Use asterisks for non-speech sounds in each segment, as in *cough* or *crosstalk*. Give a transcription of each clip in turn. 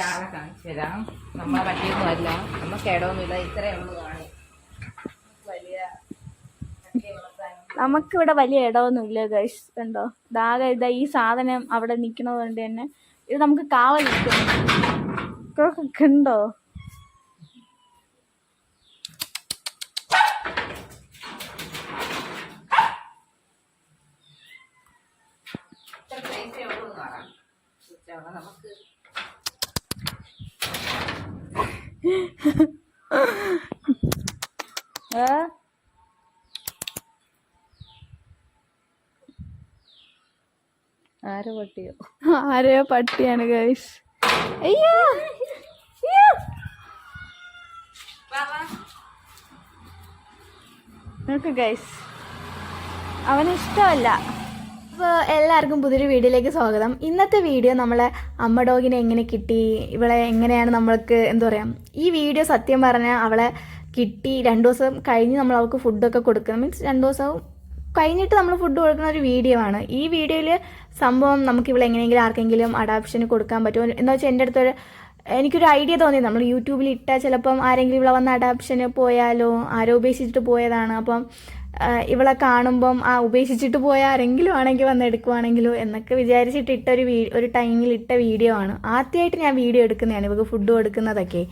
ഒരാളെ കാണിച്ചു തരാം. നമ്മളെ ഇത്രയേ ഉള്ളൂ കാണി വലിയ നമുക്കിവിടെ വലിയ ഇടമൊന്നുമില്ല ഗൈസ് കണ്ടോ? ദാഗ ഇതാ ഈ സാധനം അവിടെ നിൽക്കുന്നത് കൊണ്ട് തന്നെ ഇത് നമുക്ക് കാവൽ ഉണ്ടോ നമുക്ക് *laughs* ഏ? ആരോ പട്ടിയോ? ആരെയോ പട്ടിയാണ് ഗൈസ് അയ്യോ. നോക്ക് ഗൈസ് അവന് ഇഷ്ടമല്ല. അപ്പോൾ എല്ലാവർക്കും പുതിയൊരു വീഡിയോയിലേക്ക് സ്വാഗതം. ഇന്നത്തെ വീഡിയോ നമ്മളെ അമ്മ ഡോഗിനെ എങ്ങനെ കിട്ടി ഇവളെ എങ്ങനെയാണ് നമ്മൾക്ക് എന്താ പറയുക ഈ വീഡിയോ സത്യം പറഞ്ഞാൽ അവളെ കിട്ടി രണ്ട് ദിവസം കഴിഞ്ഞ് നമ്മൾ അവൾക്ക് ഫുഡൊക്കെ കൊടുക്കണം. മീൻസ് രണ്ട് ദിവസവും കഴിഞ്ഞിട്ട് നമ്മൾ ഫുഡ് കൊടുക്കുന്ന ഒരു വീഡിയോ ആണ്. ഈ വീഡിയോയിൽ സംഭവം നമുക്ക് ഇവിടെ എങ്ങനെയെങ്കിലും ആർക്കെങ്കിലും അഡാപ്ഷന് കൊടുക്കാൻ പറ്റുമോ? എന്താ വെച്ചാൽ എന്റെ അടുത്തൊരു എനിക്കൊരു ഐഡിയ തോന്നി. നമ്മൾ യൂട്യൂബിൽ ഇട്ടാൽ ചിലപ്പം ആരെങ്കിലും ഇവിടെ വന്ന് അഡാപ്ഷന് പോയാലോ ആരോ പോയതാണ്. അപ്പം ഇവളെ കാണുമ്പം ആ ഉപേക്ഷിച്ചിട്ട് പോയ ആരെങ്കിലും ആണെങ്കിൽ വന്ന് എടുക്കുവാണെങ്കിലോ എന്നൊക്കെ വിചാരിച്ചിട്ട് ഇട്ട ഒരു ഒരു ടൈമിൽ ഇട്ട വീഡിയോ ആണ്. ആദ്യമായിട്ട് ഞാൻ വീഡിയോ എടുക്കുന്നതാണ്. ഇവക്ക് ഫുഡ് കൊടുക്കുന്നതൊക്കെ.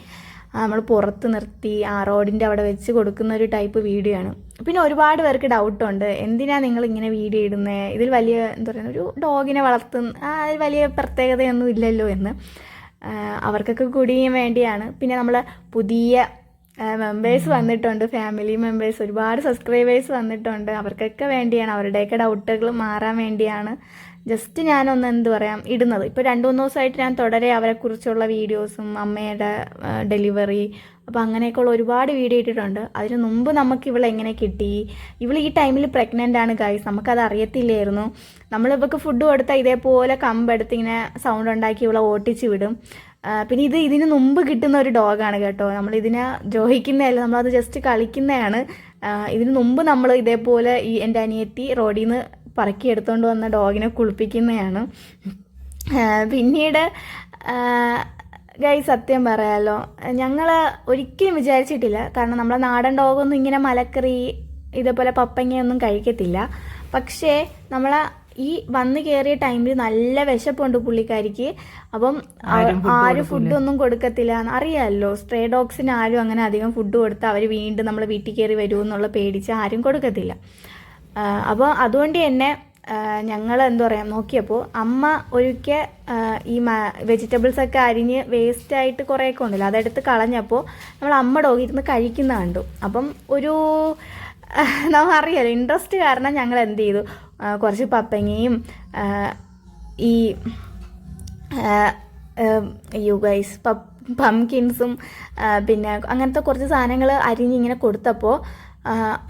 നമ്മൾ പുറത്ത് നിർത്തി ആ റോഡിന്റെ അവിടെ വെച്ച് കൊടുക്കുന്ന ഒരു ടൈപ്പ് വീഡിയോ ആണ്. പിന്നെ ഒരുപാട് പേർക്ക് ഡൗട്ടുണ്ട് എന്തിനാണ് നിങ്ങൾ ഇങ്ങനെ വീഡിയോ ഇടുന്നത് ഇതിൽ വലിയ എന്താ പറയുക ഒരു ഡോഗിനെ വളർത്തുന്ന ആ വലിയ പ്രത്യേകതയൊന്നും ഇല്ലല്ലോ എന്ന് അവർക്കൊക്കെ കൂടിയും വേണ്ടിയാണ്. പിന്നെ നമ്മൾ പുതിയ മെമ്പേഴ്സ് വന്നിട്ടുണ്ട് ഫാമിലി മെമ്പേഴ്സ് ഒരുപാട് സബ്സ്ക്രൈബേഴ്സ് വന്നിട്ടുണ്ട്. അവർക്കൊക്കെ വേണ്ടിയാണ് അവരുടെയൊക്കെ ഡൗട്ടുകൾ മാറാൻ വേണ്ടിയാണ്. ജസ്റ്റ് ഞാനൊന്ന് എന്ത് പറയാം ഇടുന്നത്. ഇപ്പോൾ രണ്ട് മൂന്ന് ദിവസമായിട്ട് ഞാൻ തുടരെ അവരെക്കുറിച്ചുള്ള വീഡിയോസും അമ്മയുടെ ഡെലിവറി അപ്പോൾ അങ്ങനെയൊക്കെയുള്ള ഒരുപാട് വീഡിയോ ഇട്ടിട്ടുണ്ട്. അതിന് മുമ്പ് നമുക്ക് ഇവളെ എങ്ങനെ കിട്ടി? ഇവൾ ഈ ടൈമിൽ പ്രഗ്നന്റ് ആണ് ഗൈസ് നമുക്കത് അറിയത്തില്ലായിരുന്നു. നമ്മൾ ഇവൾക്ക് ഫുഡ് കൊടുത്താൽ ഇതേപോലെ കമ്പെടുത്ത് ഇങ്ങനെ സൗണ്ട് ഉണ്ടാക്കി ഇവളെ ഓട്ടിച്ച് വിടും. പിന്നെ ഇത് ഇതിന് മുമ്പ് കിട്ടുന്ന ഒരു ഡോഗാണ് കേട്ടോ. നമ്മൾ ഇതിനെ ദ്രോഹിക്കുന്നതല്ല നമ്മളത് ജസ്റ്റ് കളിക്കുന്നതാണ്. ഇതിന് മുമ്പ് നമ്മൾ ഇതേപോലെ ഈ എന്റെ അനിയത്തി റോഡിൽ നിന്ന് പറക്കി എടുത്തുകൊണ്ട് വന്ന ഡോഗിനെ കുളിപ്പിക്കുന്നതാണ്. പിന്നീട് ഗൈ സത്യം പറയാലോ ഞങ്ങൾ ഒരിക്കലും വിചാരിച്ചിട്ടില്ല. കാരണം നമ്മളെ നാടൻ ഡോഗൊന്നും ഇങ്ങനെ മലക്കറി ഇതേപോലെ പപ്പങ്ങയൊന്നും കഴിക്കത്തില്ല. പക്ഷേ നമ്മളെ ഈ വന്ന് കയറിയ ടൈമിൽ നല്ല വിശപ്പുണ്ട് പുള്ളിക്കാരിക്ക്. അപ്പം ആരും ഫുഡൊന്നും കൊടുക്കത്തില്ല അറിയാമല്ലോ സ്ട്രേ ഡോഗ്സിന് ആരും അങ്ങനെ അധികം ഫുഡ് കൊടുത്ത് അവർ വീണ്ടും നമ്മൾ വീട്ടിൽ കയറി വരൂ എന്നുള്ള പേടിച്ച് ആരും കൊടുക്കത്തില്ല. അപ്പോൾ അതുകൊണ്ട് തന്നെ ഞങ്ങൾ എന്താ പറയുക നോക്കിയപ്പോൾ അമ്മ ഒരിക്കൽ ഈ വെജിറ്റബിൾസ് ഒക്കെ അരിഞ്ഞ് വേസ്റ്റ് ആയിട്ട് കുറേയൊക്കെ ഉണ്ടല്ലോ അതെടുത്ത് കളഞ്ഞപ്പോൾ നമ്മൾ അമ്മ ഡോഗ് ഇരുന്ന് കഴിക്കുന്ന കണ്ടു. അപ്പം ഒരു നമുക്കറിയാലോ ഇൻട്രസ്റ്റ് കാരണം ഞങ്ങൾ എന്ത് ചെയ്തു? കുറച്ച് പപ്പങ്ങയും ഈ യു ഗൈസ് പംകിൻസും പിന്നെ അങ്ങനത്തെ കുറച്ച് സാധനങ്ങൾ അരിഞ്ഞിങ്ങനെ കൊടുത്തപ്പോൾ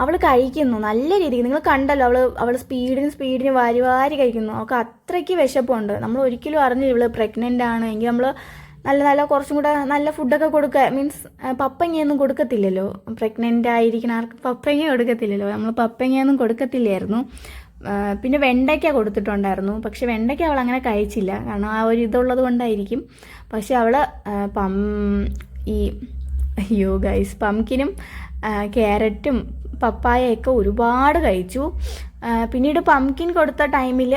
അവൾ കഴിക്കുന്നു. നല്ല രീതിക്ക്. നിങ്ങൾ കണ്ടല്ലോ അവൾ അവൾ സ്പീഡിന് സ്പീഡിന് വാരി വാരി കഴിക്കുന്നു. അവൾക്ക് അത്രയ്ക്ക് വിശപ്പുണ്ട്. നമ്മൾ ഒരിക്കലും അറിഞ്ഞില്ല ഇവൾ പ്രഗ്നന്റ് ആണ്. എങ്കിൽ നമ്മൾ നല്ല നല്ല കുറച്ചും കൂടെ നല്ല ഫുഡൊക്കെ കൊടുക്കുക മീൻസ് പപ്പങ്ങയൊന്നും കൊടുക്കത്തില്ലല്ലോ. പ്രഗ്നന്റ് ആയിരിക്കുന്ന ആർക്ക് പപ്പങ്ങ കൊടുക്കത്തില്ലല്ലോ. നമ്മൾ പപ്പങ്ങയൊന്നും കൊടുക്കത്തില്ലായിരുന്നു. പിന്നെ വെണ്ടയ്ക്ക കൊടുത്തിട്ടുണ്ടായിരുന്നു. പക്ഷെ വെണ്ടയ്ക്ക അവൾ അങ്ങനെ കഴിച്ചില്ല. കാരണം ആ ഒരു ഇതുള്ളത് കൊണ്ടായിരിക്കും. പക്ഷെ അവൾ പം ഈ അയ്യോ ഗൈസ് പംകിനും ക്യാരറ്റും പപ്പായയൊക്കെ ഒരുപാട് കഴിച്ചു. പിന്നീട് പംകിൻ കൊടുത്ത ടൈമിൽ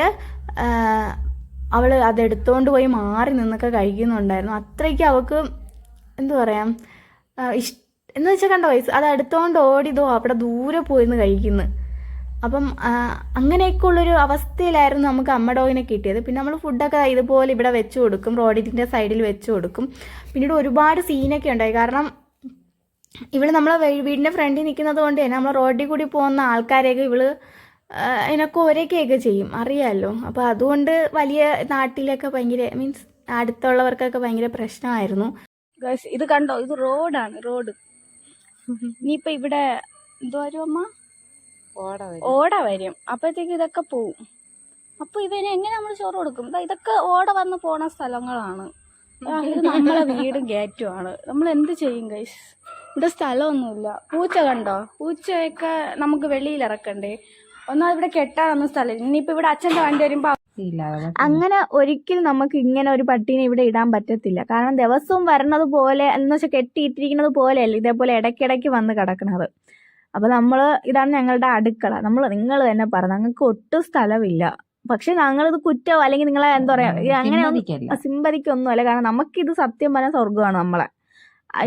അവൾ അതെടുത്തോണ്ട് പോയി മാറി നിന്നൊക്കെ കഴിക്കുന്നുണ്ടായിരുന്നു. അത്രയ്ക്ക് അവൾക്ക് എന്താ പറയുക ഇഷ്ട എന്ന് വെച്ചാൽ കണ്ടോ വയസ്സ് അത് എടുത്തോണ്ട് ഓടിതോ അവിടെ ദൂരെ പോയിന്ന് കഴിക്കുന്നു. അപ്പം അങ്ങനെയൊക്കെ ഉള്ളൊരു അവസ്ഥയിലായിരുന്നു നമുക്ക് അമ്മ ഡോഗിനെ കിട്ടിയത്. പിന്നെ നമ്മൾ ഫുഡൊക്കെ ഇതുപോലെ ഇവിടെ വെച്ച് കൊടുക്കും റോഡിന്റെ സൈഡിൽ വെച്ച് കൊടുക്കും. പിന്നീട് ഒരുപാട് സീനൊക്കെ ഉണ്ടായി. കാരണം ഇവൾ നമ്മളെ വീടിന്റെ ഫ്രണ്ടിൽ നിൽക്കുന്നത് കൊണ്ട് തന്നെ നമ്മൾ റോഡിൽ കൂടി പോകുന്ന ആൾക്കാരെയൊക്കെ ഇവൾ അതിനൊക്കെ ഒരേക്കെയൊക്കെ ചെയ്യും. അറിയാമല്ലോ അപ്പോൾ അതുകൊണ്ട് വലിയ നാട്ടിലൊക്കെ ഭയങ്കര മീൻസ് അടുത്തുള്ളവർക്കൊക്കെ ഭയങ്കര പ്രശ്നമായിരുന്നു. ഇത് കണ്ടോ? ഇത് റോഡാണ് റോഡ്. ഇനിയിപ്പോൾ ഇവിടെ എന്തോ അമ്മ? ഓട വരും. ഓട വരും. അപ്പോഴത്തേക്ക് ഇതൊക്കെ പോവും. അപ്പൊ ഇവന് എങ്ങനെ നമ്മൾ ചോറ് കൊടുക്കും? ഇതൊക്കെ ഓട വന്ന് പോണ സ്ഥലങ്ങളാണ്. ഇത് നമ്മളെ വീടും ഗേറ്റുമാണ് നമ്മൾ എന്ത് ചെയ്യും ഗൈസ് ഇവിടെ സ്ഥലമൊന്നുമില്ല. പൂച്ച കണ്ടോ? പൂച്ചയൊക്കെ നമുക്ക് വെളിയിൽ ഇറക്കണ്ടേ? ഒന്നും ഇവിടെ കെട്ടാനൊന്നും സ്ഥലമില്ല. ഇനിയിപ്പോ ഇവിടെ അച്ഛന്റെ വണ്ടി വരുമ്പോ അങ്ങനെ ഒരിക്കലും നമുക്ക് ഇങ്ങനെ ഒരു പട്ടീനെ ഇവിടെ ഇടാൻ പറ്റത്തില്ല. കാരണം ദിവസവും വരണത് പോലെ എന്ന് വെച്ചാൽ കെട്ടിയിട്ടിരിക്കുന്നത് പോലെയല്ല. ഇതേപോലെ ഇടയ്ക്കിടയ്ക്ക് വന്ന് കിടക്കണത്. അപ്പൊ നമ്മൾ ഇതാണ് ഞങ്ങളുടെ അടുക്കള. നമ്മൾ നിങ്ങൾ തന്നെ പറഞ്ഞു ഞങ്ങൾക്ക് ഒട്ടും സ്ഥലമില്ല. പക്ഷെ ഞങ്ങളിത് കുറ്റോ അല്ലെങ്കിൽ നിങ്ങളെ എന്താ പറയാ ഇത് അങ്ങനെ സിമ്പതിക്കൊന്നും അല്ല കാരണം നമുക്കിത് സത്യം പറഞ്ഞ സ്വർഗമാണ് നമ്മളെ.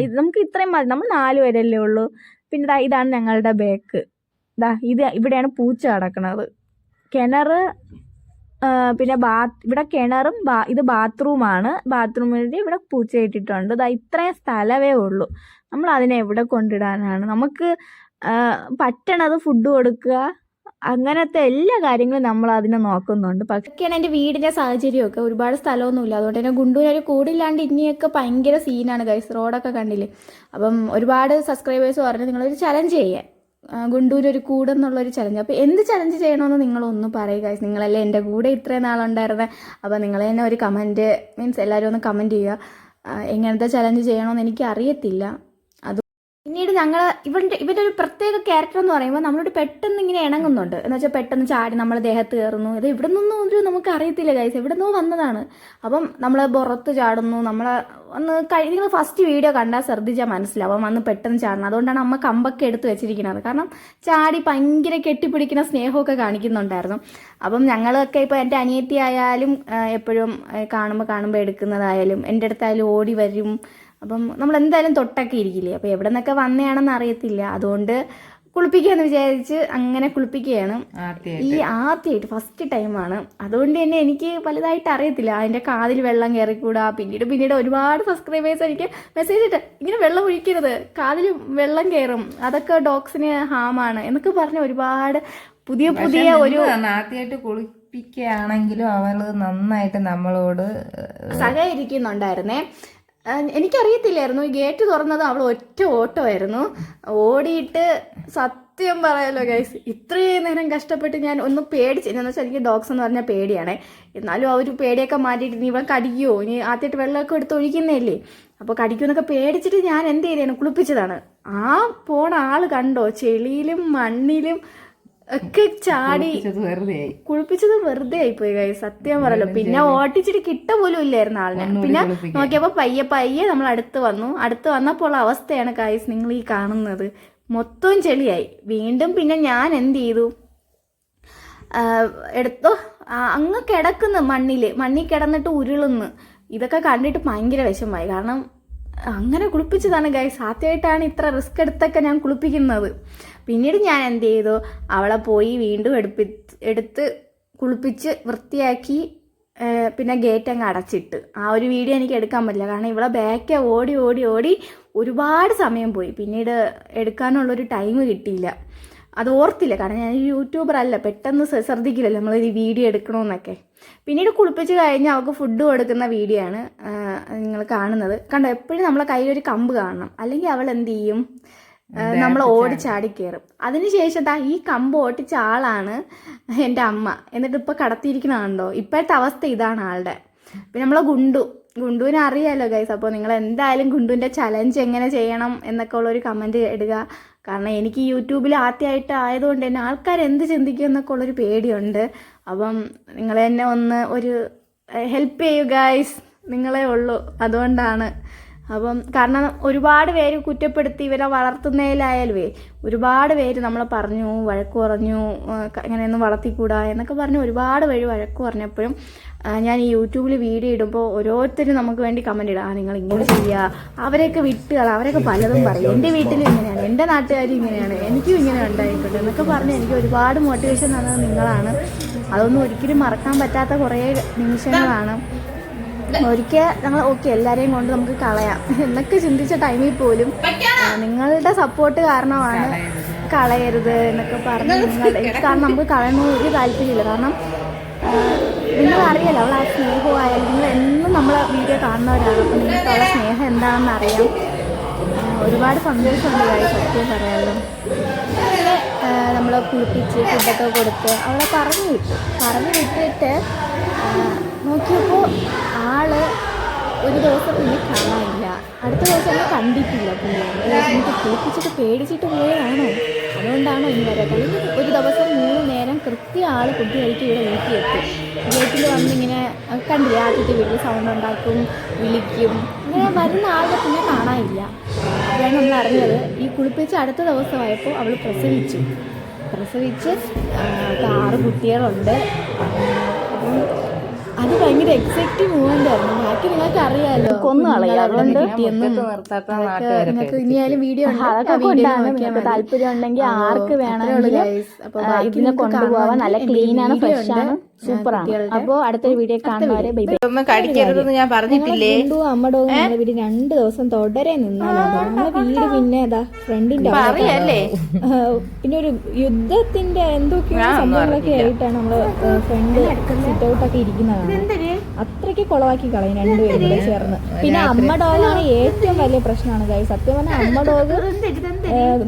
ഇത് നമുക്ക് ഇത്രയും മതി. നമ്മൾ നാലു പേരല്ലേ ഉള്ളൂ. പിന്നെ ദാ ഇതാണ് ഞങ്ങളുടെ ബേക്ക്. ഇതാ ഇത് ഇവിടെയാണ് പൂച്ച കിടക്കുന്നത് കിണർ പിന്നെ ബാത്ത് ഇവിടെ കിണറും ബാ ഇത് ബാത്റൂമാണ്. ബാത്റൂമിൽ ഇവിടെ പൂച്ച ഇട്ടിട്ടുണ്ട്. ഇതാ ഇത്രയും സ്ഥലമേ ഉള്ളൂ. നമ്മൾ അതിനെ എവിടെ കൊണ്ടിടാനാണ്? നമുക്ക് പറ്റണത് ഫുഡ് കൊടുക്കുക. അങ്ങനത്തെ എല്ലാ കാര്യങ്ങളും നമ്മൾ അതിനെ നോക്കുന്നുണ്ട്. പക്ഷേയാണ് എന്റെ വീടിന്റെ സാഹചര്യമൊക്കെ. ഒരുപാട് സ്ഥലമൊന്നുമില്ല. അതുകൊണ്ട് തന്നെ ഗുണ്ടൂരൊരു കൂടില്ലാണ്ട് ഇനിയൊക്കെ ഭയങ്കര സീനാണ് ഗൈസ് റോഡൊക്കെ കണ്ടില്ലേ? അപ്പം ഒരുപാട് സബ്സ്ക്രൈബേഴ്സ് പറഞ്ഞു നിങ്ങളൊരു ചലഞ്ച് ചെയ്യാൻ ഗുണ്ടൂർ ഒരു കൂടെന്നുള്ളൊരു ചലഞ്ച് അപ്പോൾ എന്ത് ചലഞ്ച് ചെയ്യണമെന്ന് നിങ്ങളൊന്ന് പറയുക ഗൈസ് നിങ്ങളല്ലേ എന്റെ കൂടെ ഇത്രയും നാളുണ്ടായിരുന്നത് അപ്പോൾ നിങ്ങൾ തന്നെ ഒരു കമന്റ് മീൻസ് എല്ലാവരും ഒന്ന് കമന്റ് ചെയ്യുക. എങ്ങനത്തെ ചലഞ്ച് ചെയ്യണമെന്ന് എനിക്ക് അറിയത്തില്ല പിന്നീട് ഞങ്ങൾ ഇവന്റെ ഇവന്റെ ഒരു പ്രത്യേക ക്യാരക്ടർ എന്ന് പറയുമ്പോൾ നമ്മളോട് പെട്ടെന്ന് ഇങ്ങനെ ഇണങ്ങുന്നുണ്ട്. എന്ന് വെച്ചാൽ പെട്ടെന്ന് ചാടി നമ്മളെ ദേഹത്ത് കയറുന്നു ഇത് ഇവിടെ നിന്നും ഒരു നമുക്ക് അറിയത്തില്ല ഗൈസ് ഇവിടെ നിന്നോ വന്നതാണ്. അപ്പം നമ്മൾ പുറത്ത് ചാടുന്നു. നമ്മളെ ഒന്ന് കഴി നിങ്ങൾ ഫസ്റ്റ് വീഡിയോ കണ്ടാൽ ശ്രദ്ധിച്ചാൽ മനസ്സിലാവും. വന്ന് പെട്ടെന്ന് ചാടണം അതുകൊണ്ടാണ് അമ്മ കമ്പൊക്കെ എടുത്ത് വെച്ചിരിക്കുന്നത്. കാരണം ചാടി ഭയങ്കര കെട്ടിപ്പിടിക്കുന്ന സ്നേഹമൊക്കെ കാണിക്കുന്നുണ്ടായിരുന്നു. അപ്പം ഞങ്ങളൊക്കെ ഇപ്പോൾ എന്റെ അനിയത്തി ആയാലും എപ്പോഴും കാണുമ്പോൾ കാണുമ്പോൾ എടുക്കുന്നതായാലും എന്റെ അടുത്തായാലും ഓടി വരും. അപ്പം നമ്മൾ എന്തായാലും തൊട്ടൊക്കെ ഇരിക്കില്ലേ? അപ്പോൾ എവിടെ നിന്നൊക്കെ വന്നതാണെന്ന് അറിയത്തില്ല. അതുകൊണ്ട് കുളിപ്പിക്കാന്ന് വിചാരിച്ച് അങ്ങനെ കുളിപ്പിക്കുകയാണ്. ഈ ആദ്യമായിട്ട് ഫസ്റ്റ് ടൈമാണ് അതുകൊണ്ട് തന്നെ എനിക്ക് വലുതായിട്ട് അറിയത്തില്ല. അതിന്റെ കാതിൽ വെള്ളം കയറിക്കൂടാ. പിന്നീട് പിന്നീട് ഒരുപാട് സബ്സ്ക്രൈബേഴ്സ് എനിക്ക് മെസ്സേജ് ഇട്ട് ഇങ്ങനെ വെള്ളം ഒഴിക്കരുത്. കാതിൽ വെള്ളം കയറും. അതൊക്കെ ഡോഗ്സിന് ഹാമാണ് എന്നൊക്കെ പറഞ്ഞ് ഒരുപാട് പുതിയ പുതിയ ഒരു ആദ്യമായിട്ട് കുളിപ്പിക്കുകയാണെങ്കിലും അവൾ നന്നായിട്ട് നമ്മളോട് സഹകരിക്കുന്നുണ്ടായിരുന്നേ. എനിക്കറിയത്തില്ലായിരുന്നു. ഈ ഗേറ്റ് തുറന്നത് അവൾ ഒറ്റ ഓട്ടമായിരുന്നു ഓടിയിട്ട് സത്യം പറയാലോ ഗൈസ് ഇത്രയും നേരം കഷ്ടപ്പെട്ട് ഞാൻ ഒന്ന് പേടിച്ച് എന്ന് വെച്ചാൽ എനിക്ക് ഡോഗ്സ് എന്ന് പറഞ്ഞാൽ പേടിയാണേ. എന്നാലും ആ ഒരു പേടിയൊക്കെ മാറ്റിയിട്ട് ഇനി ഇവൻ കടിക്കുമോ ഇനി ആദ്യമായിട്ട് വെള്ളമൊക്കെ എടുത്ത് ഒഴിക്കുന്നതല്ലേ? അപ്പോൾ കടിക്കുമെന്നൊക്കെ പേടിച്ചിട്ട് ഞാൻ എന്ത് ചെയ്തേനെ? കുളിപ്പിച്ചതാണ്. ആ പോണ ആൾ കണ്ടോ? ചെളിയിലും മണ്ണിലും ഒക്കെ ചാടി കുളിപ്പിച്ചത് വെറുതെ ആയിപ്പോയി കൈ സത്യം പറയല്ലോ പിന്നെ ഓട്ടിച്ചിട്ട് കിട്ട പോലും ഇല്ലായിരുന്നു ആളിനെ. പിന്നെ. നോക്കിയപ്പോ പയ്യെ പയ്യെ നമ്മൾ അടുത്ത് വന്നു. അടുത്ത് വന്നപ്പോൾ ഉള്ള അവസ്ഥയാണ് കായസ് നിങ്ങൾ ഈ കാണുന്നത്. മൊത്തം ചെളിയായി. വീണ്ടും പിന്നെ ഞാൻ എന്ത് ചെയ്തു? എടുത്തോ. അങ്ങ് കിടക്കുന്നു മണ്ണിൽ മണ്ണിൽ കിടന്നിട്ട് ഉരുളുന്നു. ഇതൊക്കെ കണ്ടിട്ട് ഭയങ്കര വിഷമമായി. കാരണം അങ്ങനെ കുളിപ്പിച്ചതാണ് ഗൈസ് ആദ്യമായിട്ടാണ് ഇത്ര റിസ്ക് എടുത്തൊക്കെ ഞാൻ കുളിപ്പിക്കുന്നത്. പിന്നീട് ഞാൻ എന്ത് ചെയ്തു? അവളെ പോയി വീണ്ടും എടുപ്പി എടുത്ത് കുളിപ്പിച്ച് വൃത്തിയാക്കി പിന്നെ ഗേറ്റ് അങ്ങ് അടച്ചിട്ട്. ആ ഒരു വീഡിയോ എനിക്ക് എടുക്കാൻ പറ്റില്ല. കാരണം ഇവിടെ ബാക്ക് ഓടി ഓടി ഓടി ഒരുപാട് സമയം പോയി. പിന്നീട് എടുക്കാനുള്ളൊരു ടൈം കിട്ടിയില്ല. അത് ഓർത്തില്ല. കാരണം ഞാൻ യൂട്യൂബർ അല്ല. പെട്ടെന്ന് ശ്ര- ശ്രദ്ധിക്കില്ലല്ലോ നമ്മളൊരു വീഡിയോ എടുക്കണമെന്നൊക്കെ പിന്നീട് കുളിപ്പിച്ച് കഴിഞ്ഞ് അവൾക്ക് ഫുഡ് കൊടുക്കുന്ന വീഡിയോ ആണ് നിങ്ങൾ കാണുന്നത്. കണ്ടോ? എപ്പോഴും നമ്മളെ കയ്യിൽ ഒരു കമ്പ് കാണണം. അല്ലെങ്കിൽ അവൾ എന്ത് ചെയ്യും? നമ്മൾ ഓടിച്ചാടി ചാടി കയറും അതിനുശേഷം ദാ ഈ കമ്പ് ഓട്ടിച്ച ആളാണ് എന്റെ അമ്മ. എന്നിട്ട് ഇപ്പോൾ കടത്തിയിരിക്കുന്നതാണല്ലോ ഇപ്പോഴത്തെ അവസ്ഥ ഇതാണ് ആളുടെ. പിന്നെ നമ്മളെ ഗുണ്ടു. ഗുണ്ടുവിനെ അറിയാലോ ഗൈസ് അപ്പോൾ നിങ്ങൾ എന്തായാലും ഗുണ്ടുവിന്റെ ചലഞ്ച് എങ്ങനെ ചെയ്യണം എന്നൊക്കെ ഉള്ളൊരു കമന്റ് ഇടുക. കാരണം എനിക്ക് യൂട്യൂബിൽ ആദ്യമായിട്ട് ആയതുകൊണ്ട് തന്നെ ആൾക്കാർ എന്ത് ചിന്തിക്കും എന്നൊക്കെ ഉള്ളൊരു പേടിയുണ്ട്. അപ്പം നിങ്ങൾ എന്നെ ഒന്ന് ഒരു ഹെൽപ്പ് ചെയ്യൂ ഗായ്സ് നിങ്ങളെ ഉള്ളൂ. അതുകൊണ്ടാണ്. അപ്പം കാരണം ഒരുപാട് പേര് കുറ്റപ്പെടുത്തി ഇവരെ വളർത്തുന്നതിലായാലുവേ ഒരുപാട് പേര് നമ്മളെ പറഞ്ഞു വഴക്ക് പറഞ്ഞു ഇങ്ങനെയൊന്നും വളർത്തിക്കൂടാ എന്നൊക്കെ പറഞ്ഞ് ഒരുപാട് വഴി വഴക്ക് പറഞ്ഞപ്പോഴും ഞാൻ ഈ യൂട്യൂബിൽ വീഡിയോ ഇടുമ്പോൾ ഓരോരുത്തരും നമുക്ക് വേണ്ടി കമന്റ് ഇടാം. നിങ്ങൾ ഇങ്ങനെ ചെയ്യുക. അവരെയൊക്കെ വിട്ടുകള അവരൊക്കെ പലതും പറയും. എന്റെ വീട്ടിലും ഇങ്ങനെയാണ് എന്റെ നാട്ടുകാരും ഇങ്ങനെയാണ് എനിക്കും ഇങ്ങനെ ഉണ്ടായിട്ടുണ്ട് എന്നൊക്കെ പറഞ്ഞ് എനിക്ക് ഒരുപാട് മോട്ടിവേഷൻ തന്നത് നിങ്ങളാണ്. അതൊന്നും ഒരിക്കലും മറക്കാൻ പറ്റാത്ത കുറേ നിമിഷങ്ങളാണ്. ഒരിക്കൽ ഞങ്ങൾ ഓക്കെ എല്ലാവരെയും കൊണ്ട് നമുക്ക് കളയാം. എന്നൊക്കെ ചിന്തിച്ച ടൈമിൽ പോലും നിങ്ങളുടെ സപ്പോർട്ട് കാരണമാണ് കളയരുത് എന്നൊക്കെ പറഞ്ഞ് നിങ്ങൾ കാരണം നമുക്ക് കളയണമെന്ന് ഒരു താല്പര്യമില്ല. കാരണം നിങ്ങൾ അറിയാലോ അവൾ ആ സ്നേഹമായാലും നിങ്ങൾ എന്നും നമ്മളെ വീഡിയോ കാണുന്നവരാണ്. അപ്പം നിങ്ങൾക്ക് അവളെ സ്നേഹം എന്താണെന്ന് അറിയാം. ഒരുപാട് സന്തോഷമുണ്ട് കാര്യം സത്യം പറയാമല്ലോ നമ്മൾ കുളിപ്പിച്ച് ഫുഡൊക്കെ കൊടുത്ത് അവളെ പറഞ്ഞു വിട്ടു. പറഞ്ഞു വിട്ടിട്ട് നോക്കിയപ്പോൾ ആൾ ഒരു ദിവസം പിന്നെ കാണാനില്ല. അടുത്ത ദിവസം കണ്ടിട്ടില്ല പിന്നെ എനിക്ക് കുളിപ്പിച്ചിട്ട് പേടിച്ചിട്ട് പോയതാണോ? അതുകൊണ്ടാണോ ഇനി വരെ ഒരു ദിവസം മൂന്ന് നേരം കൃത്യ ആൾ ഫുഡ് കഴിക്കും ഇവിടെ വീട്ടിൽ എത്തും വീട്ടിൽ വന്നിങ്ങനെ കണ്ടില്ല? ആദ്യത്തെ വീട്ടിൽ സൗണ്ട് ഉണ്ടാക്കും വിളിക്കും. ഇങ്ങനെ വരുന്ന ആളുടെ പിന്നെ കാണാനില്ല. അതാണ് നമ്മൾ അറിഞ്ഞത്. ഈ കുളിപ്പിച്ച് അടുത്ത ദിവസമായപ്പോൾ അവൾ പ്രസവിച്ചു. പ്രസവിച്ച് ആറ് കുട്ടികളുണ്ട്. അത് ഭയങ്കര എക്സൈറ്റിംഗ് മൂവ്മെന്റ് ആയിരുന്നു. ബാക്കി നിങ്ങൾക്ക് അറിയാലോ. കൊന്നു കളയും. അതുകൊണ്ട് നിങ്ങൾക്ക് ഇനിയായാലും വീഡിയോ ഉണ്ട്. അതൊക്കെ ആ വീഡിയോ കൊണ്ടാണ് താല്പര്യം ഉണ്ടെങ്കിൽ ആർക്ക് വേണമെങ്കിലും ഇതിനെ കൊണ്ടുപോവാൻ നല്ല ക്ലീൻ ആണ് ഫ്രഷ് ആണ്. സൂപ്പറാണ് അപ്പോ അപ്പോൾ അടുത്തൊരു വീഡിയോ കാണുന്നവരെ ബൈ ബൈ ഒന്നും കടിക്കരുതെന്ന് ഞാൻ പറഞ്ഞിട്ടില്ലേ? അമ്മടോവും നമ്മുടെ വീട് രണ്ട് ദിവസം തുടരെ നിന്നാണ് നമ്മളെ വീട് പിന്നെ ഏതാ ഫ്രണ്ടിന്റെ പിന്നെ ഒരു യുദ്ധത്തിന്റെ എന്തൊക്കെയോ സംഭവങ്ങളൊക്കെ ആയിട്ടാണ് നമ്മൾ ഫ്രണ്ട് സിറ്റ് ഔട്ട് ഒക്കെ ഇരിക്കുന്നതാണ്. അത്രയ്ക്ക് കുളവാക്കി കളയും രണ്ടുപേരും കൂടെ ചേർന്ന്. പിന്നെ അമ്മ ഡോഗാണ് ഏറ്റവും വലിയ പ്രശ്നമാണ് ഗൈസ് സത്യം പറഞ്ഞാൽ അമ്മ ഡോഗ്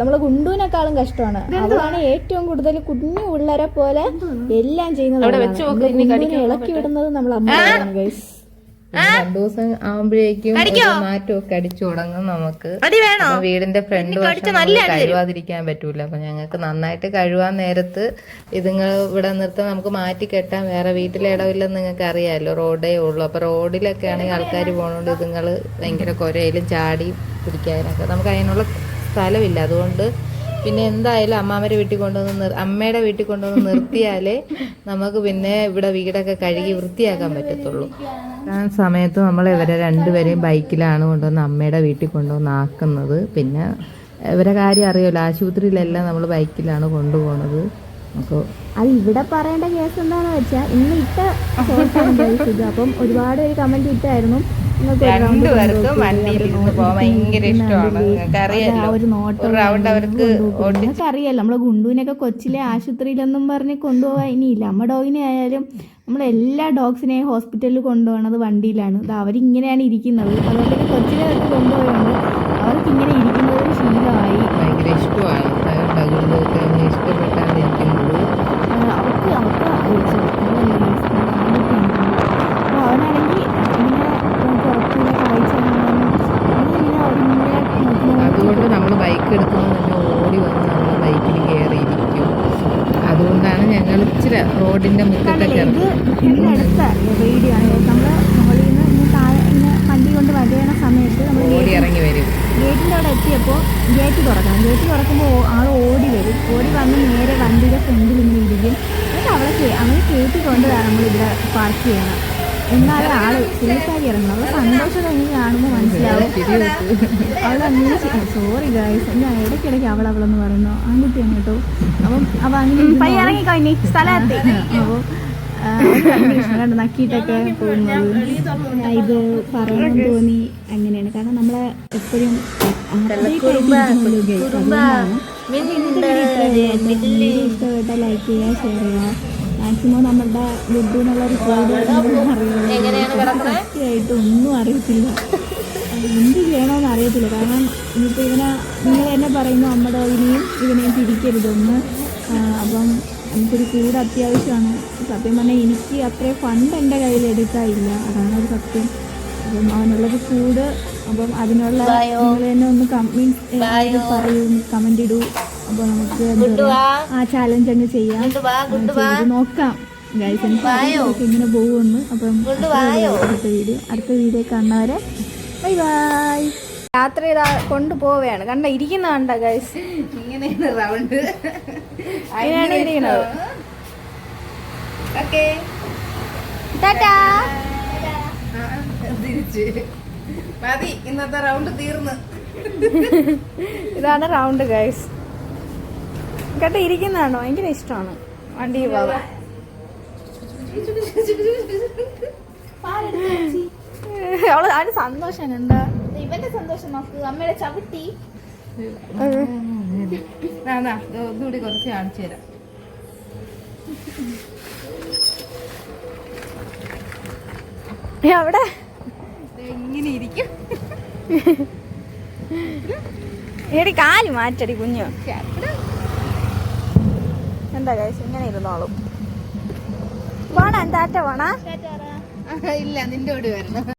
നമ്മളെ ഗുണ്ടുവിനേക്കാളും കഷ്ടമാണ്. അവളാണ് ഏറ്റവും കൂടുതൽ കുഞ്ഞു ഉള്ളരെ പോലെ എല്ലാം ചെയ്യുന്നത് ഇളക്കി വിടുന്നത് നമ്മൾ അമ്മ ഡോഗാണ് ഗൈസ് രണ്ടു ദിവസം ആവുമ്പോഴേക്കും മാറ്റമൊക്കെ അടിച്ചു തുടങ്ങും നമുക്ക്. വീടിന്റെ ഫ്രണ്ട് വശം കഴുകാതിരിക്കാൻ പറ്റൂല. അപ്പൊ ഞങ്ങൾക്ക് നന്നായിട്ട് കഴുകാൻ നേരത്ത് ഇതുങ്ങൾ ഇവിടെ നിർത്താൻ നമുക്ക് മാറ്റി കെട്ടാൻ വേറെ വീട്ടിലെ ഇടവില്ലെന്ന് നിങ്ങൾക്ക് അറിയാമല്ലോ റോഡേ ഉള്ളൂ. അപ്പൊ റോഡിലൊക്കെ ആണെങ്കിൽ ആൾക്കാർ പോകണോണ്ട് ഇതുങ്ങൾ ഭയങ്കര കുരയിലും ചാടി പിടിക്കാനൊക്കെ. നമുക്ക് അതിനുള്ള സ്ഥലമില്ല. അതുകൊണ്ട് പിന്നെ എന്തായാലും അമ്മാമ്മയുടെ വീട്ടിൽ കൊണ്ടുവന്ന് അമ്മയുടെ വീട്ടിൽ കൊണ്ടുവന്ന് നിർത്തിയാലേ നമുക്ക് പിന്നെ ഇവിടെ വീടൊക്കെ കഴുകി വൃത്തിയാക്കാൻ പറ്റത്തുള്ളൂ. ആ സമയത്ത് നമ്മൾ ഇവരെ രണ്ടുപേരെയും ബൈക്കിലാണ് കൊണ്ടുവന്ന് അമ്മയുടെ വീട്ടിൽ കൊണ്ടുവന്ന് ആക്കുന്നത്. പിന്നെ ഇവരെ കാര്യം അറിയുമല്ലോ ആശുപത്രിയിലെല്ലാം നമ്മൾ ബൈക്കിലാണ് കൊണ്ടുപോകുന്നത്. അപ്പോൾ അത് ഇവിടെ പറയേണ്ട കേസ് എന്താണെന്ന് വെച്ചാൽ ഇന്ന് ഇട്ട ഷോർട്ടാണ് ഇത് അപ്പം ഒരുപാട് പേര് കമന്റ് ഇട്ടായിരുന്നു. ഒരു രണ്ടുപേർക്കും വണ്ടിയിൽ അവർ ഇരുന്ന് പോകാൻ ഭയങ്കര ഇഷ്ടമാണ്. നിങ്ങൾക്ക് അറിയാലോ. ഒരു ഒരു നമ്മളെ ഗുണ്ടുവിനൊക്കെ കൊച്ചിലെ ആശുപത്രിയിലൊന്നും പറഞ്ഞ് കൊണ്ടുപോകാൻ ഇനിയില്ല അമ്മ ഡോഗിനെ ആയാലും നമ്മൾ എല്ലാ ഡോഗ്സിനെയും ഹോസ്പിറ്റലിൽ കൊണ്ടുപോകണത് വണ്ടിയിലാണ്. ഇത് അവരിങ്ങനെയാണ് ഇരിക്കുന്നത്. അതുകൊണ്ട് തന്നെ കൊച്ചിലെ തൊട്ട് കൊണ്ടുപോയുണ്ട് അവർക്ക് ഇങ്ങനെ ഇരിക്കുന്നത് ഒരു ശീലമായി ഭയങ്കര ഇഷ്ടമാണ് ഇഷ്ടപ്പെട്ടാണ് ഇരിക്കുന്നത് ആ, അവർക്ക് അവർക്ക് അപ്പോൾ അവനാണെങ്കിൽ ഇങ്ങനെ പുറത്തുള്ള കാഴ്ച കാണാനും അങ്ങനെ അവരിങ്ങനെ നോക്കി നോക്കി അതുകൊണ്ട് നമ്മൾ ബൈക്ക് എടുക്കുമ്പോൾ തന്നെ ഓടി വന്ന് നമ്മൾ ബൈക്കിൽ കയറിയിരിക്കും അതുകൊണ്ടാണ് ഞങ്ങൾ ഇച്ചിരി റോഡിന്റെ മുറ്റത്തൊക്കെ കണ്ടില്ലേ ഇത് ഇന്നടുത്ത വീഡിയോ ആണ് നമ്മൾ മുകളിൽ നിന്ന് ഇങ്ങനെ താഴെ ഇങ്ങനെ വണ്ടി കൊണ്ട് വരയണ സമയത്ത് നമ്മൾ ഓടി ഇറങ്ങി വരും. ഗേറ്റിന്റെ അവിടെ എത്തിയപ്പോൾ ഗേറ്റ് തുറക്കണം. ഗേറ്റ് തുറക്കുമ്പോൾ ആൾ ഓടി വരും. ഓടി വന്ന് നേരെ വണ്ടിയുടെ ഫ്രണ്ടിൽ നിന്ന് ഇരിക്കും. എന്നിട്ട് അവളെ അവളെ കയറ്റി നമ്മൾ ഇവിടെ പാർക്ക് ചെയ്യണം എന്നാലും ആൾ പുള്ളിക്കാരി ഇറങ്ങും അവളെ സന്തോഷം കഴിഞ്ഞ് കാണുമ്പോൾ മനസ്സിലാവും. അവൾ അങ്ങനെ സോറി ഗായ്സ് ഞാൻ ഇടയ്ക്കിടയ്ക്ക് അവൾ അവളെന്ന് പറയുന്നു. ആൺകുട്ടിയാണ് കേട്ടോ അപ്പം അവ അങ്ങനെ ഇറങ്ങി കഴിഞ്ഞു സ്ഥലത്ത് അപ്പോൾ കണ്ട് നക്കിയിട്ടൊക്കെ പോകുന്നത്. ഇത് പറയണം തോന്നി അങ്ങനെയാണ്. കാരണം നമ്മളെ എപ്പോഴും ഇഷ്ടപ്പെട്ട ലൈക്ക് ചെയ്യുക ഷെയർ ചെയ്യുക. മാക്സിമം നമ്മുടെ ഗുഡ് എന്നുള്ള ഒരു സത്യമായിട്ട് ഒന്നും അറിയത്തില്ല. എന്ത് ചെയ്യണമെന്ന് അറിയത്തില്ല. കാരണം ഇനിയിപ്പോൾ ഇവനെ നിങ്ങൾ തന്നെ പറയുന്നു നമ്മുടെ ഇനിയും ഇവനെയും തിരിക്കരുതൊന്ന് അപ്പം നമുക്കൊരു കൂടെ അത്യാവശ്യമാണ്. സത്യം പറഞ്ഞാൽ എനിക്ക് അത്രയും ഫണ്ട് എന്റെ കയ്യിൽ എടുക്കാനില്ല. അതാണ് ഒരു സത്യം. അപ്പം അവനുള്ളത് കൂട് അപ്പം അതിനുള്ള നിങ്ങൾ തന്നെ ഒന്ന് മീൻസ് പറയൂ കമന്റ് ഇടൂ. അപ്പോൾ നമുക്ക് ആ ചാലഞ്ച് അങ്ങ് ചെയ്യാം. നോക്കാം. ഗൈസ് എനിക്ക് ഇങ്ങനെ പോകുമെന്ന്. അപ്പം അടുത്ത വീഡിയോ അടുത്ത വീഡിയോ കാണുന്നവരെ ബൈ ബൈ യാത്ര ചെയ്താ കൊണ്ടുപോവുകയാണ്. കണ്ട ഇരിക്കുന്ന കണ്ട ഗൈസ് ഇങ്ങനെയാണ് റൗണ്ട് അങ്ങനെയാണ് ഇരിക്കുന്നത്. ഓക്കെ മതി ഇന്നത്തെ റൗണ്ട് തീർന്ന്. ഇതാണ് റൗണ്ട് ഗൈസ് കേട്ട ഇരിക്കുന്നതാണോ ഭയങ്കര ഇഷ്ടമാണ്. വണ്ടി പോകാൻ അവൾ അതിന് സന്തോഷം എന്താ ഇവന്റെ സന്തോഷം നോക്ക്. അമ്മയുടെ ചവിട്ടി. ഇതുകൂടി കുറച്ച് കാണിച്ചു തരാം. അവിടെ? എങ്ങനെ ഇരിക്കും. എടി കാൽ മാറ്റടി കുഞ്ഞു. എന്താ കഴിച്ചു ഇങ്ങനെ ഇരുന്നോളും. വേണ എന്താറ്റ വേണ ഇല്ല നിന്റെ കൂടി വരണം